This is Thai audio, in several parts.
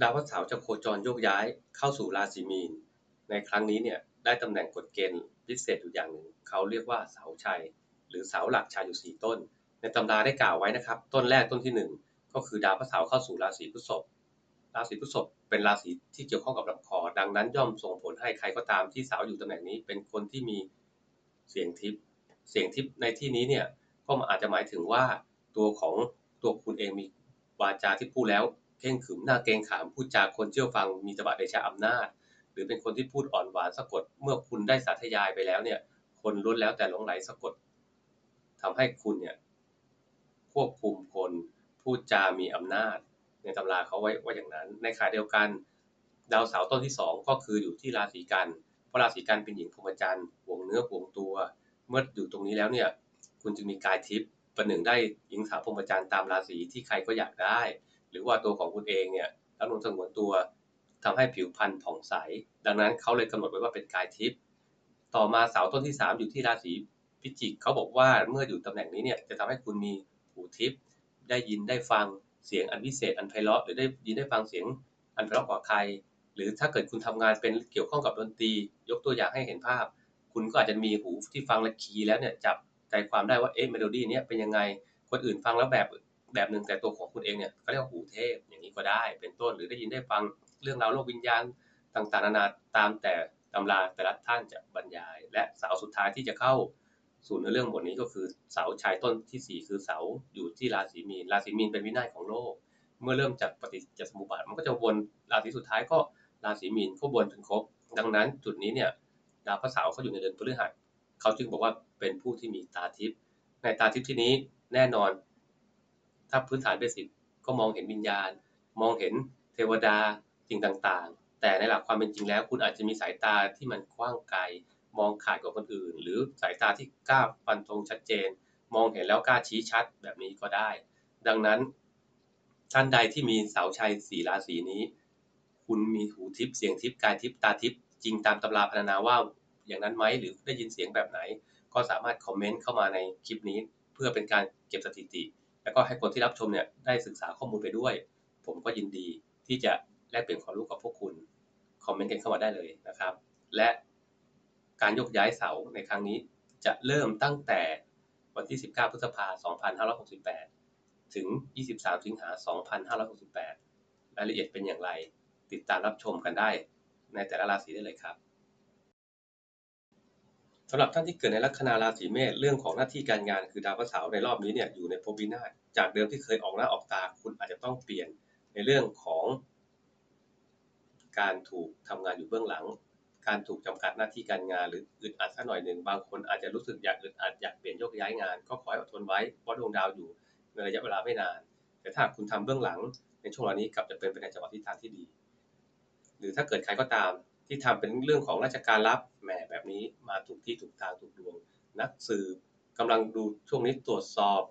ดาวพฤหัสจะโคจรโยกย้ายเข้าสู่ราศีมีน ในครั้งนี้เนี่ยได้ตำแหน่งกฎเกณฑ์พิเศษอยู่อย่างหนึ่ง เขาเรียกว่าเสาชัย หรือเสาหลักชัยอยู่สี่ต้น ในตำราได้กล่าวไว้นะครับ ต้นแรกต้นที่หนึ่งก็คือดาวพฤหัสเข้าสู่ราศีพฤษภราศีพฤษภเป็นราศีที่เกี่ยวข้องกับลำคอ ดังนั้นย่อมส่งผลให้ใครก็ตามที่เสาอยู่ตำแหน่งนี้ เป็นคนที่มีเสียงทิพย์เสียงทิพย์ในที่นี้เนี่ยก็อาจจะหมายถึงว่าตัวของตัวคุณเองมีวาจาที่พูดแล้ว เข่งขึมหน้าเกรงขามพูดจาคนเชื่อฟังมีตบะเดชะอำนาจ หรือเป็นคนที่พูดอ่อนหวานสะกด เมื่อคุณได้สาธยายไปแล้วเนี่ย คนล้วนแล้วแต่หลงไหลสะกดทำให้คุณเนี่ยควบคุมคนพูดจามีอำนาจ ในตำราเขาไว้ว่าอย่างนั้น ในขณะเดียวกัน ดาวเสาร์ต้นที่สองก็คืออยู่ที่ราศีกันเพราะราศีกันเป็นหญิงพรหมจรรย์ห่วงเนื้อห่วงตัว เมื่ออยู่ตรงนี้แล้วเนี่ย คุณจึงมีกายทิพย์ประหนึ่งได้หญิงสาวพรหมจรรย์ตามราศีที่ใครก็อยากได้ รือว่าตัวของคุณเองเนี่ยรับนมสงวนตัวทำให้ผิวพรรณผ่องใส ดังนั้นเขาเลยกำหนดไว้ว่าเป็นกายทิพย์ต่อมาเสาต้นที่ 3 อยู่ที่ราศีพิจิกเขาบอกว่าเมื่ออยู่ตำแหน่งนี้เนี่ยจะทำให้คุณมีหูทิพย์ได้ยินได้ฟังเสียงอันพิเศษอันไพเราะหรือได้ยินได้ฟังเสียงอันไพเราะกว่าใคร หรือถ้าเกิดคุณทำงานเป็นเกี่ยวข้องกับดนตรี ยกตัวอย่างให้เห็นภาพ คุณก็อาจจะมีหูที่ฟังและคีย์แล้วเนี่ยจับใจความได้ว่าเอ๊ะเมโลดี้เนี้ยเป็นยังไงคนอื่นฟังแล้วแบบ แบบหนึ่งแต่ตัวของคุณเองเนี่ยก็เรียกว่าหูเทพอย่างนี้ก็ได้เป็นต้นหรือได้ยินได้ฟังเรื่องราวโลกวิญญาณต่างๆนานาตามแต่ตำราแต่ละท่านจะบรรยาย และเสาสุดท้ายที่จะเข้าสู่ในเรื่องบทนี้ก็คือเสาชายต้นที่ 4 คือเสาอยู่ที่ราศีมีนราศีมีนเป็นวินัยของโลก เมื่อเริ่มจากปฏิจจสมุปบาทมันก็จะวนราศีสุดท้ายก็ราศีมีนก็วนถึงครบ ดังนั้นจุดนี้เนี่ยดาวพระเสาร์เขาอยู่ในเดือนพฤหัสเขาจึงบอกว่าเป็นผู้ที่มีตาทิพย์ในตาทิพย์ที่นี้แน่นอน ถ้าพื้นฐานเบสิกก็มองเห็นวิญญาณ มองเห็นเทวดาสิ่งต่างๆ แต่ในหลักความเป็นจริงแล้ว คุณอาจจะมีสายตาที่มันกว้างไกล มองขาดกว่าคนอื่น หรือสายตาที่กล้าฟันธงชัดเจน มองเห็นแล้วกล้าชี้ชัดแบบนี้ก็ได้ ดังนั้น ท่านใดที่มีเสาชัยสีราศีนี้ คุณมีหูทิพย์เสียงทิพย์กายทิพย์ตาทิพย์จริงตามตำราพรรณนาว่าอย่างนั้นไหมหรือได้ยินเสียงแบบไหน ก็สามารถคอมเมนต์เข้ามาในคลิปนี้ เพื่อเป็นการเก็บสถิติ แล้วก็ให้คนที่รับชมเนี่ยได้ศึกษาข้อมูลไปด้วย ผมก็ยินดีที่จะแลกเปลี่ยนความรู้กับพวกคุณ คอมเมนต์กันเข้ามาได้เลยนะครับ และการยกย้ายเสาในครั้งนี้จะเริ่มตั้งแต่วันที่ 19 พฤษภาคม 2568 ถึง 23 สิงหาคม 2568 รายละเอียดเป็นอย่างไร ติดตามรับชมกันได้ในแต่ละราศีได้เลยครับ สำหรับท่านที่เกิดในลัคนาราศีเมษเรื่องของหน้าที่การงานคือดาวพฤหัสาร์ในรอบนี้เนี่ยอยู่ในภพวินาศจากเดิมที่เคยออกหน้าออกตาคุณอาจจะต้องเปลี่ยนในเรื่องของ การถูกทำงานอยู่เบื้องหลัง การถูกจำกัดหน้าที่การงานหรืออึดอัดสักหน่อยหนึ่งบางคนอาจจะรู้สึกอยากอึดอัดอยากเปลี่ยนโยกย้ายงาน ก็ขอให้อดทนไว้เพราะดวงดาวอยู่ในระยะเวลาไม่นาน แต่ถ้าคุณทำเบื้องหลัง ในช่วงเวลานี้กลับจะเป็นไปในจังหวะทิศทางที่ดี หรือถ้าเกิดใครก็ตาม ที่ทำเป็นเรื่องของราชการรับแหมแบบนี้มาถูกที่ถูกทางถูกดวง นักสืบกำลังดูช่วงนี้ตรวจสอบ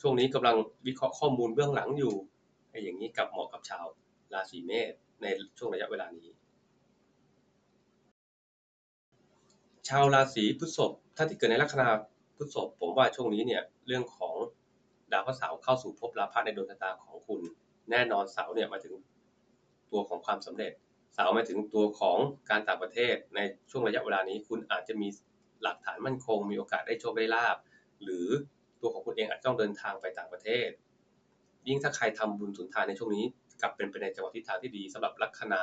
ช่วงนี้กำลังวิเคราะห์ข้อมูลเบื้องหลังอยู่ไอ้อย่างนี้กับเหมาะกับชาวราศีเมษในช่วงระยะเวลานี้ ชาวราศีพฤษภถ้าที่เกิดในลัคนาพฤษภผมว่าช่วงนี้เนี่ยเรื่องของดาวพฤหัสาร์เข้าสู่ภพราพะในดวงชะตาของคุณ แน่นอนเสาร์เนี่ยมาถึงตัวของความสำเร็จ สาวมาถึงตัวของการต่างประเทศในช่วงระยะเวลานี้ คุณอาจจะมีหลักฐานมั่นคง มีโอกาสได้โชคได้ลาบ หรือตัวของคุณเองอาจต้องเดินทางไปต่างประเทศ ยิ่งถ้าใครทำบุญสุนทานในช่วงนี้ กลับเป็นไปในจังหวะทิศทางที่ดีสำหรับลัคนา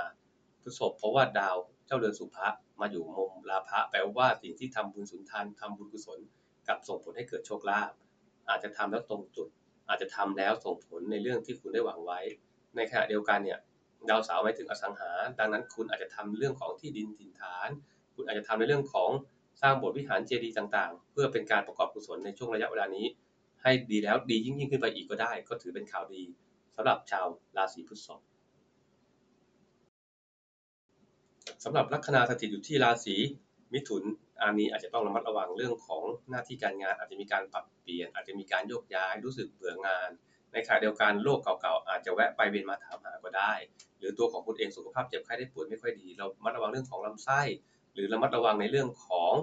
พฤษภเพราะว่าดาวเจ้าเดือนสุภะมาอยู่มุมลาภะแปลว่าสิ่งที่ทำบุญสุนทานทำบุญกุศลกับส่งผลให้เกิดโชคลาภอาจจะทำแล้วตรงจุด อาจจะทำแล้วส่งผลในเรื่องที่คุณได้หวังไว้ ในขณะเดียวกันเนี่ย ดาวเสาร์หมายถึงอสังหา ดังนั้นคุณอาจจะทำเรื่องของที่ดินถิ่นฐาน คุณอาจจะทำในเรื่องของสร้างโบสถ์วิหารเจดีย์ต่างๆ เพื่อเป็นการประกอบกุศลในช่วงระยะเวลานี้ ให้ดีแล้วดียิ่งยิ่งขึ้นไปอีกก็ได้ ก็ถือเป็นข่าวดีสำหรับชาวราศีพฤษภสำหรับลัคนาสถิตอยู่ที่ราศีมิถุนอันนี้อาจจะต้องระมัดระวังเรื่องของหน้าที่การงาน อาจจะมีการปรับเปลี่ยน อาจจะมีการโยกย้ายรู้สึกเบื่องาน ในขณะเดียวกันโรคเก่าๆอาจจะแวะไปเวียนมาถามหาก็ได้ หรือตัวของคุณเองสุขภาพเจ็บไข้ได้ป่วยไม่ค่อยดี เรามัดระวังเรื่องของลำไส้ หรือระมัดระวังในเรื่องของ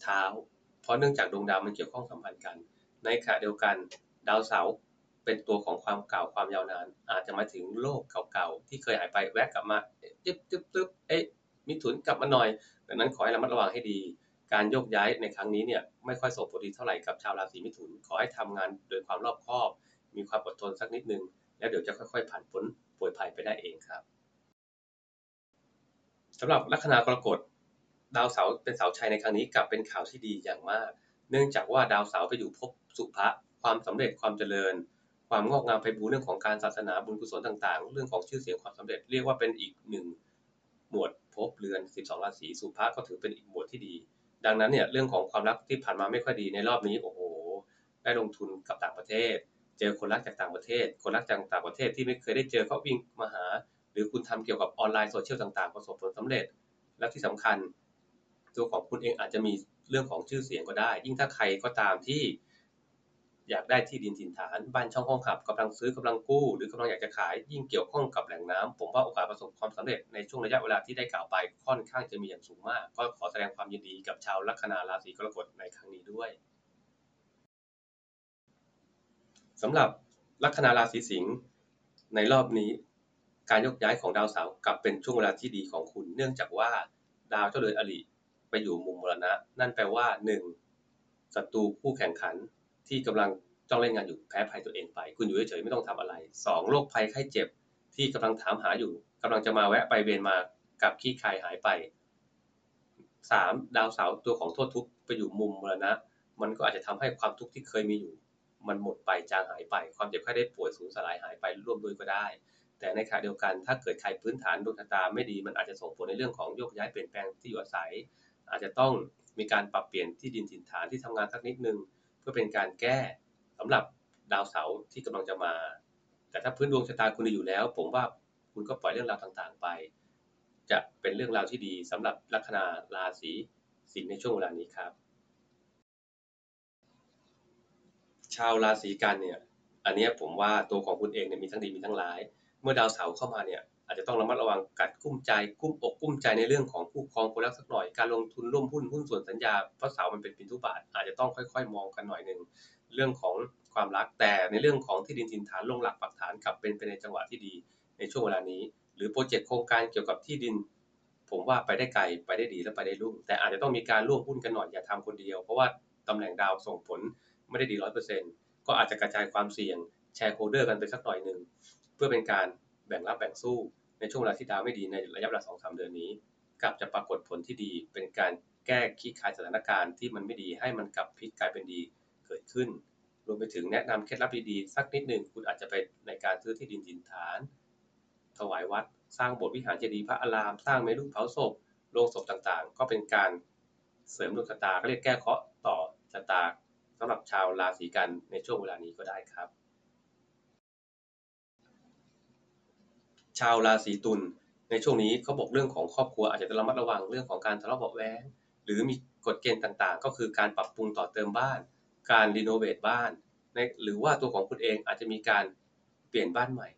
เท้า เพราะเนื่องจากดวงดาวมันเกี่ยวข้องสัมพันธ์กัน ในขณะเดียวกันดาวเสาร์เป็นตัวของความเก่าความยาวนาน อาจจะมาถึงโลกเก่าๆที่เคยหายไปแวะกลับมาจึ๊บจึ๊บจึ๊บเอ๊ะมิถุนกลับมาหน่อยดังนั้นขอให้ระมัดระวังให้ดี การโยกย้ายในครั้งนี้เนี่ยไม่ค่อยส่งผลดีเท่าไหร่กับชาวราศีมิถุน ขอให้ทำงานโดยความรอบคอบ มีความอดทนสักนิดนึง แล้วเดี๋ยวจะค่อยๆ ผ่านพ้นป่วยภัยไปได้เองครับสำหรับลัคนากรกฎดาวเสาร์เป็นเสาชัยในครั้งนี้กลับเป็นข่าวที่ดีอย่างมาก เนื่องจากว่าดาวเสาร์ไปอยู่ภพสุภะความสำเร็จความเจริญ ความงอกงามไปบูร์เรื่องของการศาสนาบุญกุศลต่างๆ เรื่องของชื่อเสียงความสำเร็จเรียกว่าเป็นอีกหนึ่งหมวดภพเรือน 12 ราศีสุภะก็ถือเป็นอีกหมวดที่ดี ดังนั้นเนี่ยเรื่องของความรักที่ผ่านมาไม่ค่อยดีในรอบนี้โอ้โหได้ลงทุนกับต่างประเทศ เจอคนรักจากต่างประเทศ คนรักจากต่างประเทศที่ไม่เคยได้เจอเขาวิ่งมาหา หรือคุณทำเกี่ยวกับออนไลน์โซเชียลต่างๆ ประสบผลสำเร็จ และที่สำคัญ ตัวของคุณเองอาจจะมีเรื่องของชื่อเสียงก็ได้ ยิ่งถ้าใครก็ตามที่ อยากได้ที่ดินถิ่นฐาน บ้านช่องห้องขับกำลังซื้อกำลังกู้ หรือกำลังอยากจะขายยิ่งเกี่ยวข้องกับแหล่งน้ำผมว่าโอกาสประสบความสำเร็จในช่วงระยะเวลาที่ได้กล่าวไปค่อนข้างจะมีอย่างสูงมาก ก็ขอแสดงความยินดีกับชาวลัคนาราศีกรกฎในครั้งนี้ด้วยสำหรับลัคนาราศีสิงห์ในรอบนี้การยกย้ายของดาวเสาร์กลับเป็นช่วงเวลาที่ดีของคุณ เนื่องจากว่าดาวเจ้าเรือนอริไปอยู่มุมมรณะ นั่นแปลว่า 1. ศัตรูคู่แข่งขัน ที่กำลังจ้องเล่นงานอยู่แพ้ภัยตัวเองไป คุณอยู่เฉยๆไม่ต้องทำอะไร 2. โรคภัยไข้เจ็บที่กำลังถามหาอยู่กำลังจะมาแวะไปเวียนมากับขี้คายหายไป 3. ดาวเสาตัวของโทษทุกข์ไปอยู่มุมมรณะ มันก็อาจจะทำให้ความทุกข์ที่เคยมีอยู่ มันหมดไปจางหายไป ความเจ็บไข้ได้ป่วยสูญสลายหายไปร่วมด้วยก็ได้ แต่ในขณะเดียวกันถ้าเกิดใครพื้นฐานดวงชะตาไม่ดีมันอาจจะส่งผลในเรื่องของโยกย้ายเปลี่ยนแปลงที่อยู่อาศัย อาจจะต้องมีการปรับเปลี่ยนที่ดินถิ่นฐานที่ทำงานสักนิดนึง เพื่อเป็นการแก้สำหรับดาวเสาร์ที่กำลังจะมา แต่ถ้าพื้นดวงชะตาคุณดีอยู่แล้ว ผมว่าคุณก็ปล่อยเรื่องราวต่างๆไป จะเป็นเรื่องราวที่ดีสำหรับลัคนาราศีสิงห์ในช่วงเวลานี้ครับ ชาวราศีกันเนี่ย อันนี้ผมว่าตัวของคุณเองเนี่ยมีทั้งดีมีทั้งร้าย เมื่อดาวเสาร์เข้ามาเนี่ย อาจจะต้องระมัดระวังกัดกุ้มใจกุ้มอกกุ้มใจในเรื่องของผู้ครองคนรักสักหน่อยการลงทุนร่วมหุ้นหุ้นส่วนสัญญาเพราะเสาร์มันเป็นปินทุบาทอาจจะต้องค่อย ๆ มองกันหน่อยหนึ่งเรื่องของความรักแต่ในเรื่องของที่ดินถิ่นฐานลงหลักปักฐานกลับเป็นไปในจังหวะที่ดีในช่วงเวลานี้ หรือโปรเจกต์โครงการเกี่ยวกับที่ดิน ผมว่าไปได้ไกลไปได้ดีและไปได้รุ่งแต่อาจจะต้องมีการร่วมหุ้นกันหน่อยอย่าทำคนเดียว เพราะว่าตำแหน่งดาวส่งผลไม่ได้ดีร้อยเปอร์เซ็นต์ก็อาจจะกระจายความเสี่ยงแชร์โคเดอร์กันไปสักหน่อยหนึ่งเพื่อเป็นการแบ่งรับแบ่งสู้ ในช่วงเวลาที่ดาวไม่ดีในระยะเวลาสองสามเดือนนี้ กลับจะปรากฏผลที่ดีเป็นการแก้ขี้คายสถานการณ์ที่มันไม่ดีให้มันกลับพลิกกลายเป็นดีเกิดขึ้น รวมไปถึงแนะนำเคล็ดลับดีๆสักนิดหนึ่งคุณอาจจะไปในการซื้อที่ดินถิ่นฐาน ถวายวัด สร้างโบสถ์วิหารเจดีย์พระอาราม สร้างเมรุเผาศพโรงศพต่างๆ ก็เป็นการเสริมดวงชะตาก็เรียกแก้เคราะห์ต่อชะตาสำหรับชาวราศีกันในช่วงเวลานี้ก็ได้ครับ ชาวราศีตุลในช่วงนี้เขาบอกเรื่องของครอบครัวอาจจะระมัดระวังเรื่องของการทะเลาะเบาะแว้งหรือมีกฎเกณฑ์ต่างๆ ก็คือการปรับปรุงต่อเติมบ้าน การรีโนเวทบ้านหรือว่าตัวของคุณเองอาจจะมีการเปลี่ยนบ้านใหม่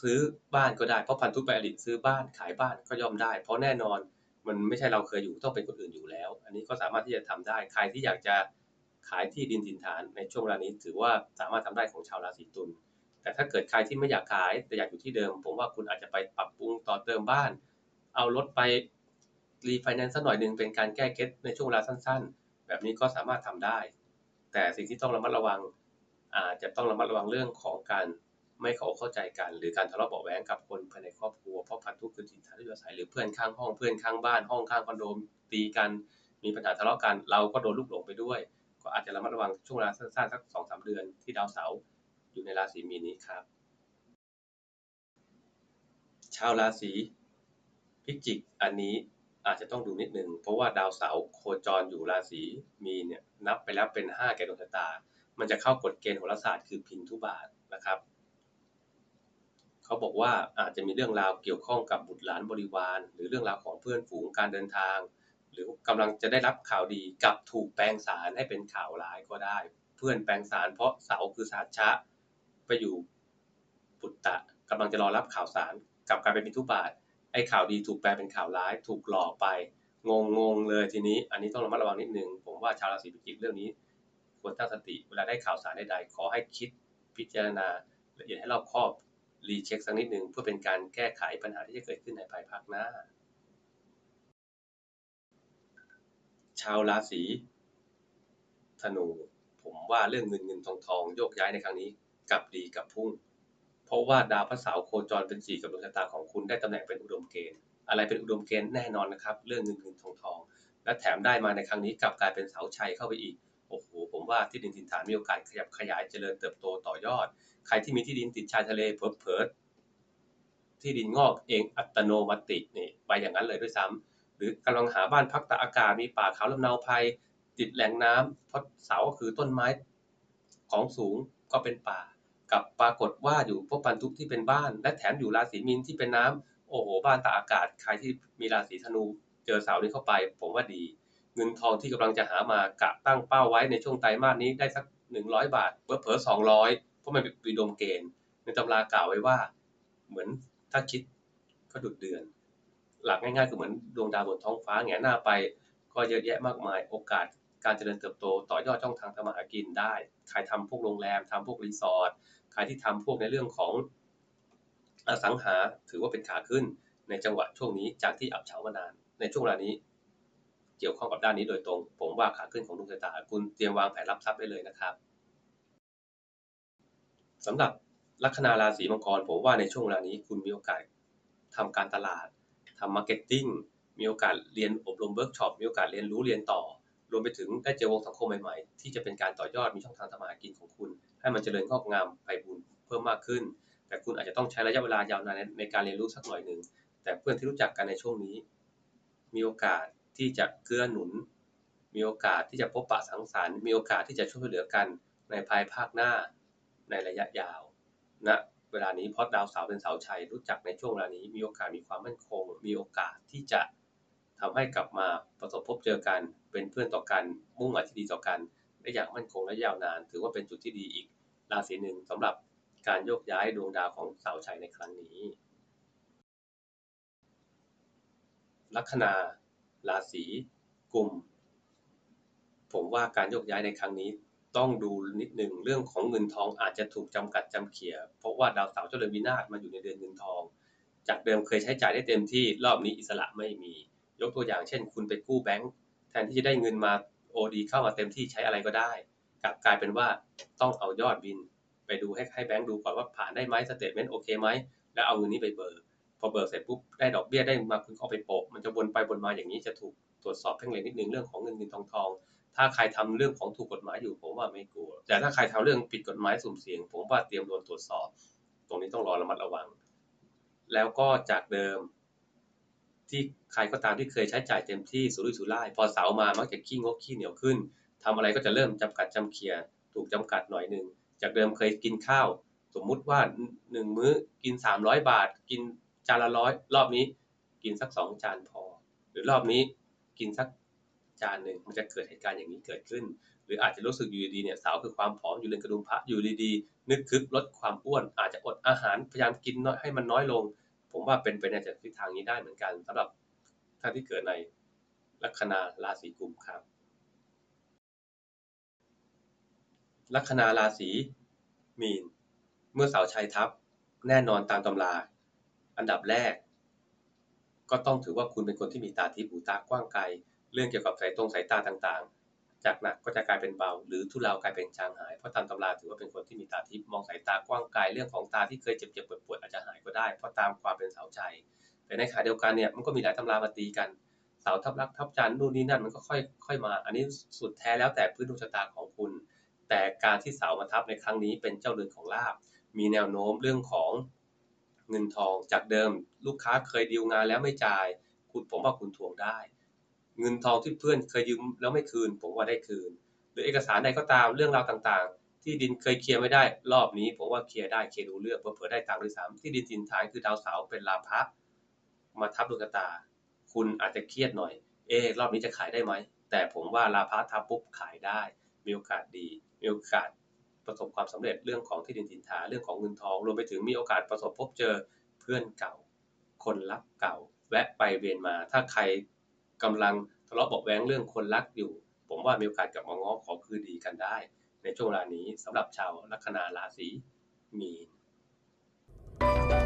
ซื้อบ้านก็ได้เพราะพันธุไปอริซื้อบ้านขายบ้านก็ย่อมได้ เพราะแน่นอนมันไม่ใช่เราเคยอยู่ต้องเป็นคนอื่นอยู่แล้ว อันนี้ก็สามารถที่จะทำได้ ใครที่อยากจะขายที่ดินถิ่นฐานในช่วงเวลานี้ถือว่าสามารถทำได้ของชาวราศีตุล แต่ถ้าเกิดใครที่ไม่อยากขายแต่อยากอยู่ที่เดิม ผมว่าคุณอาจจะไปปรับปรุงต่อเติมบ้าน เอารถไปรีไฟแนนซ์สักหน่อยหนึ่งเป็นการแก้เคล็ดในช่วงเวลาสั้น ๆ แบบนี้ก็สามารถทำได้ แต่สิ่งที่ต้องระมัดระวังอาจจะต้องระมัดระวังเรื่องของการไม่เข้าเข้าใจกัน หรือการทะเลาะเบาะแว้งกับคนภายในครอบครัวเพราะพันธุคือถิ่นฐานที่อาศัยหรือเพื่อนข้างห้องเพื่อนข้างบ้าน ห้องข้างคอนโดตีกัน มีปัญหาทะเลาะกัน เราก็โดนลูกหลงไปด้วย ก็อาจจะระมัดระวังช่วงเวลาสั้นๆสักสองสามเดือนที่ดาวเสาร์ อยู่ในราศีมีนนี้ครับ ชาวราศีพิจิกอันนี้อาจจะต้องดูนิดนึง เพราะว่าดาวเสาร์โคจรอยู่ราศีมีนเนี่ยนับไปแล้วเป็นห้าแก่ดวงชะตา มันจะเข้ากฎเกณฑ์โหราศาสตร์คือพินทุบาทนะครับเขาบอกว่าอาจจะมีเรื่องราวเกี่ยวข้องกับบุตรหลานบริวาร หรือเรื่องราวของเพื่อนฝูงการเดินทาง หรือกำลังจะได้รับข่าวดีกับถูกแปลงสารให้เป็นข่าวร้ายก็ได้ เพื่อนแปลงสารเพราะเสาคือศาสตร์ชะ ไปอยู่ปุตตะกำลังจะรอรับข่าวสารกับการเป็นมิทุบาทไอ้ข่าวดีถูกแปลเป็นข่าวร้าย ถูกหลอกไป งงงงเลยทีนี้อันนี้ต้องระมัดระวังนิดนึง ผมว่าชาวราศีพิจิกเรื่องนี้ ควรตั้งสติ เวลาได้ข่าวสารใดๆขอให้คิดพิจารณาละเอียดให้รอบคอบรีเช็คสักนิดหนึ่งเพื่อเป็นการแก้ไขปัญหาที่จะเกิดขึ้นในภายภาคหน้า ชาวราศีธนู ผมว่าเรื่องเงินเงินทองทองโยกย้ายในครั้งนี้ กลับดีกับพุ่ง เพราะว่าดาวพระเสาร์โคจรเป็นสี่กับดวงชะตาของคุณได้ตำแหน่งเป็นอุดมเกณฑ์ อะไรเป็นอุดมเกณฑ์แน่นอนนะครับ เรื่องเงินเงินทองทอง และแถมได้มาในครั้งนี้กลับกลายเป็นเสาชัยเข้าไปอีก โอ้โห ผมว่าที่ดินถิ่นฐานมีโอกาสขยับขยายเจริญเติบโตต่อยอด ใครที่มีที่ดินติดชายทะเลเผลอๆที่ดินงอกเองอัตโนมัตินี่ไปอย่างนั้นเลยด้วยซ้ำหรือกำลังหาบ้านพักตากอากาศมีป่าเขาลำเนาภัยติดแหล่งน้ำเพราะเสาก็คือต้นไม้ของสูงก็เป็นป่า กับปรากฏว่าอยู่พวกปันทุกที่เป็นบ้าน และแถมอยู่ราศีมีนที่เป็นน้ำโอ้โห บ้านตากอากาศ ใครที่มีราศีธนูเจอเสานี้เข้าไป ผมว่าดี เงินทองที่กำลังจะหามากะตั้งเป้าไว้ในช่วงไตรมาสนี้ได้สักหนึ่งร้อยบาทเผลอสองร้อยเพราะมันเป็นปีดมเกณฑ์ในตำรากล่าวไว้ว่า เหมือนถ้าคิดก็ดุดเดือน หลักง่ายๆคือเหมือนดวงดาวบนท้องฟ้าแงหน้าไป ก็เยอะแยะมากมายโอกาสการเจริญเติบโตต่อยอดช่องทางทำมาหากินได้ ใครทำพวกโรงแรมทำพวกรีสอร์ท ใครที่ทำพวกในเรื่องของอสังหาถือว่าเป็นขาขึ้นในจังหวะช่วงนี้จากที่อับเฉามานาน ในช่วงเวลานี้ เกี่ยวข้องกับด้านนี้โดยตรง ผมว่าขาขึ้นของดวงชะตาคุณเตรียมวางแผนรับทรัพย์ได้เลยนะครับสำหรับลัคนาราศีมังกรผมว่าในช่วงเวลานี้คุณมีโอกาสทำการตลาดทำมาร์เก็ตติ้งมีโอกาสเรียนอบรมเวิร์กช็อปมีโอกาสเรียนรู้เรียนต่อ รวมไปถึงได้เจอวงสังคมใหม่ๆ ที่จะเป็นการต่อยอดมีช่องทางทำมาหากินของคุณ ให้มันเจริญงอกงามไปบุญเพิ่มมากขึ้น แต่คุณอาจจะต้องใช้ระยะเวลายาวนานในการเรียนรู้สักหน่อยหนึ่งแต่เพื่อนที่รู้จักกันในช่วงนี้ มีโอกาสที่จะเกื้อหนุน มีโอกาสที่จะพบปะสังสรรค์มีโอกาสที่จะช่วยเหลือกันในภายภาคหน้าในระยะยาวณนะเวลานี้เพราะดาวเสาเป็นเสาชัยรู้จักในช่วงเวลานี้ มีโอกาสมีความมั่นคง มีโอกาสที่จะทำให้กลับมาประสบพบเจอกัน เป็นเพื่อนต่อกัน มุ่งหมายที่ดีต่อกัน ได้อย่างมั่นคงและยาวนาน ถือว่าเป็นจุดที่ดีอีก ราศีหนึ่งสำหรับการโยกย้ายดวงดาวของเสาชัยในครั้งนี้ ลัคนาราศีกุม ผมว่าการโยกย้ายในครั้งนี้ต้องดูนิดหนึ่งเรื่องของเงินทองอาจจะถูกจำกัดจำเขี่ยเพราะว่าดาวเสาร์เจริญวินาศมาอยู่ในเดือนเงินทอง จากเดิมเคยใช้จ่ายได้เต็มที่รอบนี้อิสระไม่มี ยกตัวอย่างเช่น คุณไปกู้แบงค์แทนที่จะได้เงินมาโอดีเข้ามาเต็มที่ใช้อะไรก็ได้ กลับกลายเป็นว่าต้องเอายอดบินไปดูให้ให้แบงค์ดูก่อนว่าผ่านได้ไหมสเตทเมนต์โอเคไหมแล้วเอาเงินนี้ไปเบิกพอเบิกเสร็จปุ๊บได้ดอกเบี้ยได้มาคุณเอาไปโปะมันจะวนไปวนมาอย่างนี้จะถูกตรวจสอบเพ่งเล็งนิดนึงเรื่องของเงินเงินทองทองถ้าใครทำเรื่องของถูกกฎหมายอยู่ผมว่าไม่กลัว แต่ถ้าใครทำเรื่องผิดกฎหมายสุ่มเสี่ยง ผมว่าเตรียมโดนตรวจสอบ ตรงนี้ต้องรอระมัดระวัง แล้วก็จากเดิม ที่ใครก็ตามที่เคยใช้จ่ายเต็มที่สุรุ่ยสุร่าย พอเสามามักจะขี้งกขี้เหนียวขึ้น ทำอะไรก็จะเริ่มจำกัดจำเคียถูกจำกัดหน่อยหนึ่งจากเดิมเคยกินข้าว สมมุติว่าหนึ่งมื้อกินสามร้อยบาท กินจานละร้อยรอบนี้กินสักสองจานพอ หรือรอบนี้กินสักจานหนึ่งมันจะเกิดเหตุการณ์อย่างนี้เกิดขึ้น หรืออาจจะรู้สึกอยู่ดีๆเนี่ยสาวคือความผอมอยู่ในกระดุมพระอยู่ดีๆนึกคึกลดความอ้วน อาจจะอดอาหารพยายามกินน้อยให้มันน้อยลง ผมว่าเป็นไปในทิศทางนี้ได้เหมือนกันสำหรับท่านที่เกิดในลัคนาราศีกุมครับ ลัคนาราศีมีน เมื่อเสาชัยทับแน่นอนตามตำรา อันดับแรก ก็ต้องถือว่าคุณเป็นคนที่มีตาทิพย์หูตากว้างไกล เรื่องเกี่ยวกับสายตรงสายตาต่างๆ จากหนักก็จะกลายเป็นเบา หรือทุเลากลายเป็นจางหาย เพราะตามตำราถือว่าเป็นคนที่มีตาทิพย์มองสายตากว้างไกล เรื่องของตาที่เคยเจ็บๆปวดๆอาจจะหายก็ได้ เพราะตามความเป็นเสาชัยแต่ในขณะเดียวกันเนี่ยมันก็มีหลายตำรามาตีกันเสาทับรักทับจันนู่นนี่นั่นมันก็ค่อยค่อยมา อันนี้สุดแท้แล้วแต่พื้นดวงชะตาของคุณ แต่การที่เสามาทับในครั้งนี้เป็นเจ้าเรือนของลาบ มีแนวโน้มเรื่องของเงินทองจากเดิม ลูกค้าเคยดีลงานแล้วไม่จ่าย คุณผมว่าคุณทวงได้ เงินทองที่เพื่อนเคยยืมแล้วไม่คืน ผมว่าได้คืน หรือเอกสารใดก็ตามเรื่องราวต่างๆ ที่ดินเคยเคลียร์ไม่ได้ รอบนี้ผมว่าเคลียร์ได้เคลียร์รู้เรื่องเผื่อได้ตังค์ด้วยซ้ำที่ดินสินฐานคือดาวเสาเป็นลาภะมาทับดวงตา คุณอาจจะเครียดหน่อย เออรอบนี้จะขายได้ไหมแต่ผมว่าลาภะทับปุ๊บขายได้มีโอกาสดี มีโอกาสประสบความสำเร็จเรื่องของที่ดินสินฐานเรื่องของเงินทอง รวมไปถึงมีโอกาสประสบพบเจอเพื่อนเก่า คนรักเก่า แวะไปเวียนมา ถ้าใครกำลังทะเลาะเบาะแว้งเรื่องคนรักอยู่ ผมว่ามีโอกาสกลับมาง้อขอคืนดีกันได้ ในในช่วงเวลานี้สำหรับชาวลัคนาราศีมีน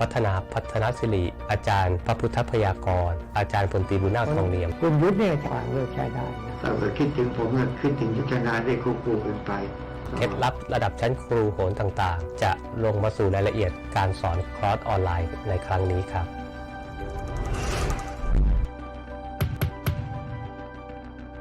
พัฒนาพัฒนศิริอาจารย์ พระพุทธพยากร อาจารย์พลตรีบุญนาคทองเหลี่ยมคุณยุทธเนี่ยจะวางเลิกใช้ได้นะถ้าเกิดคิดถึงผมก็คิดถึงยุทธนาได้ควบคู่กันไปเคล็ดลับระดับชั้นครูโหรต่างๆ จะลงมาสู่รายละเอียดการสอนคอร์สออนไลน์ในครั้งนี้ครับ